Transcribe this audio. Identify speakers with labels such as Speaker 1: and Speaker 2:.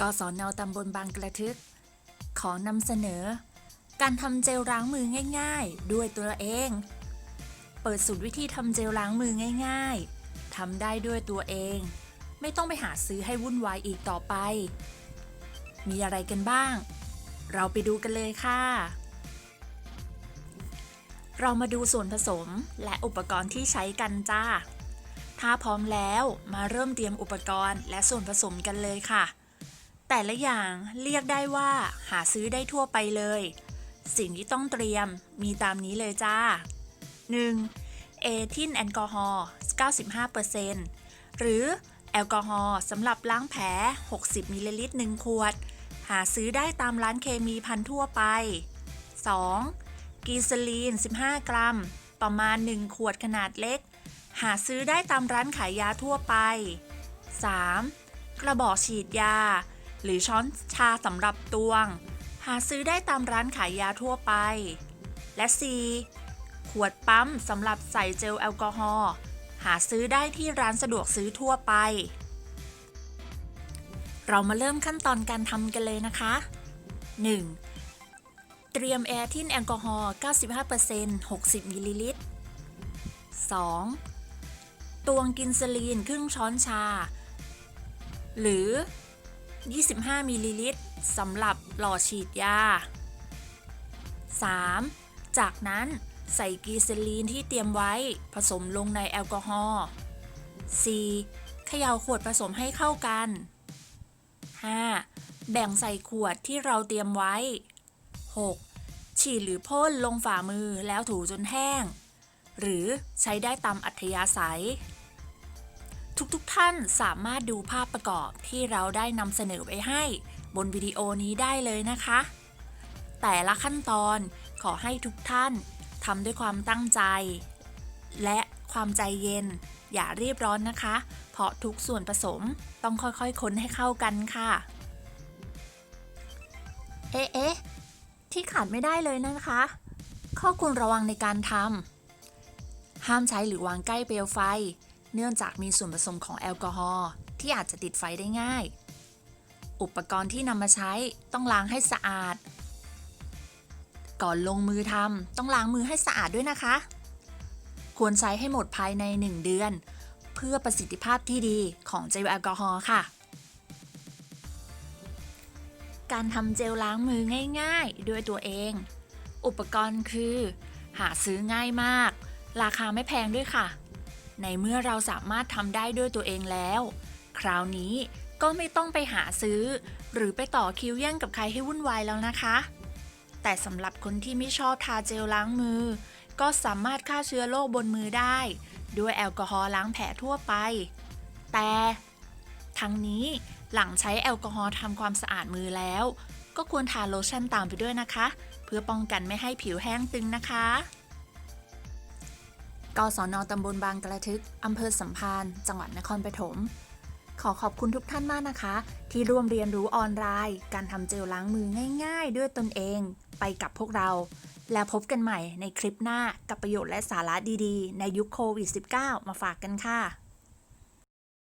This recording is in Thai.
Speaker 1: กศนตำบลบางกระทึก ขอนำเสนอ การทำเจลล้างมือง่าย ๆ ด้วยตัวเอง เปิดสูตรวิธีทำเจลล้างมือง่าย ๆทำได้ด้วยตัวเอง ไม่ต้องไปหาซื้อให้วุ่นวายอีกต่อไป มีอะไรกันบ้าง เราไปดูกันเลยค่ะ เรามาดูส่วนผสมและอุปกรณ์ที่ใช้กันจ้าถ้าพร้อมแล้วมาเริ่มเตรียมอุปกรณ์และส่วนผสมกันเลยค่ะ แต่ละอย่างเรียกได้ว่า หาซื้อได้ทั่วไปเลย สิ่งที่ต้องเตรียมมีตามนี้เลยจ้า 1. เอทิลแอลกอฮอล์ 95%หรือแอลกอฮอล์สำหรับล้างแผล 60มิลลิลิตร1ขวด หาซื้อได้ตามร้านเคมีพันทั่วไป 2. กีซาลีน 15 กรัม ประมาณ 1 ขวดขนาดเล็ก หาซื้อได้ตามร้านขายยาทั่วไป 3. กระบอกฉีดยา หรือช้อนชาสำหรับตวง หาซื้อได้ตามร้านขายยาทั่วไป และ 4. ขวดปั๊มสำหรับใส่เจลแอลกอฮอล์หาซื้อได้ที่ร้านสะดวกซื้อทั่วไป เรามาเริ่มขั้นตอนการทำกันเลยนะคะ 1. เตรียมแอร์ทินแอลกอฮอล์ 95% 60 มิลลิลิตร 2. ตวงกินซลีนครึ่งช้อนชา หรือ 25 มิลลิลิตรสำหรับหล่อฉีดยา 3. จากนั้นใส่กีเซลีนที่เตรียมไว้ผสมลงในแอลกอฮอล์ 4. เขย่าขวดผสมให้เข้ากัน 5. แบ่งใส่ขวดที่เราเตรียมไว้ 6. ฉีดหรือพ่นลงฝ่ามือแล้วถูจนแห้ง หรือใช้ได้ตามอัธยาศัย ทุกๆทท่านสามารถดูภาพประกอบที่เราได้นำเสนอไว้ให้ บนวิดีโอนี้ได้เลยนะคะ แต่ละขั้นตอนขอให้ทุกท่านทำด้วยความตั้งใจ และความใจเย็น อย่ารีบร้อนนะคะ เพราะทุกส่วนผสมต้องค่อยๆค้นให้เข้ากันค่ะ เอ๊ะเอ๊ะที่ขาดไม่ได้เลยนะคะ ข้อควรระวังในการทำห้ามใช้หรือวางใกล้เปลวไฟ เนื่องจากมีส่วนผสมของแอลกอฮอล์ที่อาจจะติดไฟได้ง่าย อุปกรณ์ที่นำมาใช้ต้องล้างให้สะอาด ก่อนลงมือทำต้องล้างมือให้สะอาดด้วยนะคะ ควรใช้ให้หมดภายใน 1 เดือน เพื่อประสิทธิภาพที่ดีของเจลแอลกอฮอล์ค่ะ การทำเจลล้างมือง่ายๆ ด้วยตัวเอง อุปกรณ์คือ หาซื้อง่ายมาก ราคาไม่แพงด้วยค่ะ ในเมื่อเราสามารถทำได้ด้วยตัวเองแล้ว คราวนี้ก็ไม่ต้องไปหาซื้อ หรือไปต่อคิวแย่งกับใครให้วุ่นวายแล้วนะคะ แต่สำหรับคนที่ไม่ชอบทาเจลล้างมือ ก็สามารถฆ่าเชื้อโรคบนมือได้ ด้วยแอลกอฮอล์ล้างแผลทั่วไป แต่ทั้งนี้หลังใช้แอลกอฮอล์ทำความสะอาดมือแล้ว ก็ควรทาโลชั่นตามไปด้วยนะคะ เพื่อป้องกันไม่ให้ผิวแห้งตึงนะคะ กศนตำบลบางกระทึก อำเภอสัมพันธ์ จังหวัดนครปฐม ขอขอบคุณทุกท่านมากนะคะ ที่ร่วมเรียนรู้ออนไลน์ การทำเจลล้างมือง่ายๆ ด้วยตนเองไปกับพวกเรา แล้วพบกันใหม่ในคลิปหน้ากับประโยชน์และสาระดีๆ ในยุคโควิด -19 มาฝากกันค่ะ